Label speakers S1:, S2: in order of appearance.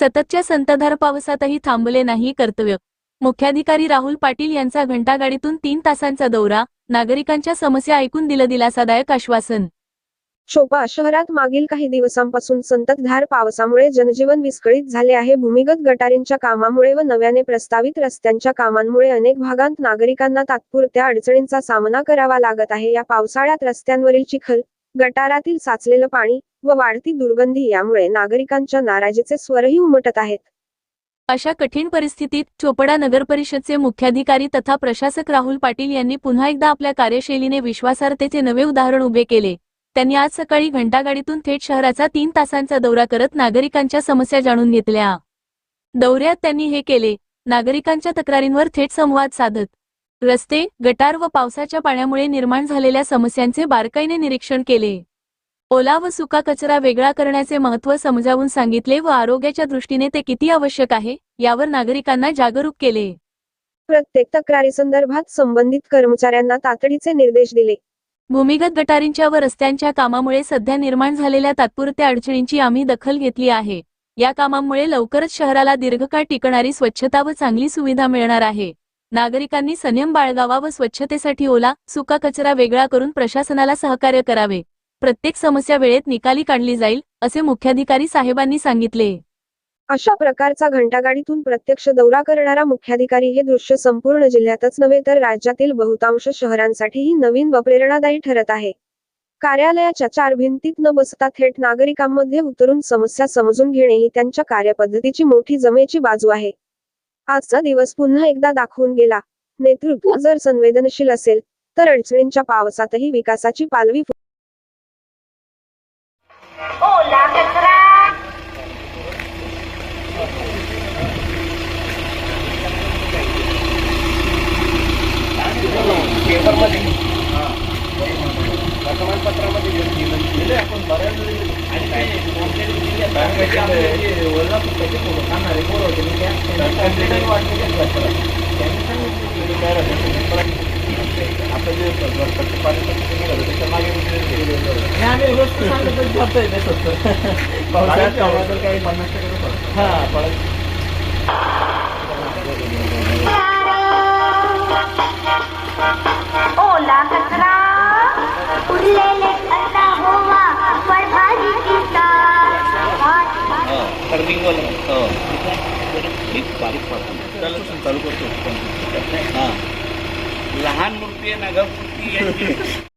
S1: सततच्या संततधार पावसातही थांबले नाही कर्तव्य. मुख्याधिकारी राहुल पाटील यांचा घंटागाडीतून तीन तासांचा दौरा नागरिकांच्या समस्या ऐकून दिलं दिलासादायक आश्वासन.
S2: चोपा शहरात मागील काही दिवसांपासून संततधार पावसामुळे जनजीवन विस्कळीत झाले आहे. भूमिगत गटारींच्या कामामुळे व नव्याने प्रस्तावित रस्त्यांच्या कामांमुळे अनेक भागांत नागरिकांना तात्पुरत्या अडचणींचा सामना करावा लागत आहे. या पावसाळ्यात रस्त्यांवरील चिखल गटारातील साचलेलं पाणी व वाढती दुर्गंधी यामुळे नागरिकांच्या नाराजीचे स्वरही उमटत आहेत.
S1: अशा कठीण परिस्थितीत चोपडा नगर परिषदचे मुख्याधिकारी तथा प्रशासक राहुल पाटील यांनी पुन्हा एकदा आपल्या कार्यशैलीने विश्वासार्हतेचे नवे उदाहरण उभे केले. त्यांनी आज सकाळी घंटागाडीतून थेट शहराचा तीन तासांचा दौरा करत नागरिकांच्या समस्या जाणून घेतल्या. दौऱ्यात त्यांनी हे केले. नागरिकांच्या तक्रारींवर थेट संवाद साधत. रस्ते गटार व पावसाच्या पाण्यामुळे निर्माण झालेल्या समस्यांचे बारकाईने निरीक्षण केले. ओला व सुका कचरा वेगळा करण्याचे महत्त्व समजावून सांगितले व आरोग्याच्या दृष्टीने ते किती आवश्यक आहे यावर नागरिकांना जागरूक केले.
S2: प्रत्येक तक्रारीसंदर्भात संबंधित कर्मचाऱ्यांना तातडीचे निर्देश दिले.
S1: भूमिगत गटारींच्या व रस्त्यांच्या कामामुळे सध्या निर्माण झालेल्या तात्पुरत्या अडचणींची आम्ही दखल घेतली आहे. या कामामुळे लवकरच शहराला दीर्घकाळ टिकणारी स्वच्छता व चांगली सुविधा मिळणार आहे. नागरिकांनी संयम बाळगावा व स्वच्छतेसाठी ओला सुका कचरा वेगळा करून प्रशासनाला सहकार्य करावे. प्रत्येक समस्या वेळेत निकाली काढली जाईल असे मुख्याधिकारी साहेबांनी सांगितले.
S2: अशा प्रकारचा घंटागाडीतून प्रत्यक्ष दौरा करणारा मुख्याधिकारी हे दृश्य संपूर्ण जिल्ह्यातच नव्हे तर राज्यातील बहुतांश शहरांसाठीही नवीन व प्रेरणादायी ठरत आहे. कार्यालयाच्या चार भिंतीत न बसता थेट नागरिकांमध्ये उतरून समस्या समजून घेणे ही त्यांच्या कार्यपद्धतीची मोठी जमेची बाजू आहे. आजचा दिवस पुन्हा एकदा दाखवून गेला. नेतृत्व जर संवेदनशील असेल तर अडचणींच्या पावसातही विकासाची पालवी फु-
S3: ओला कचरा
S4: आम्ही रोज सांगतच जातोय ते सत्तर पावसाळ्यात तेवढं काही पन्नास टक्के हा पडत
S3: ओला कचरा उरलेले अन्न होवा
S5: हो. एक बारीक चालू चालू करतो. हां. लहान मूर्ती आहे नगर मूर्ती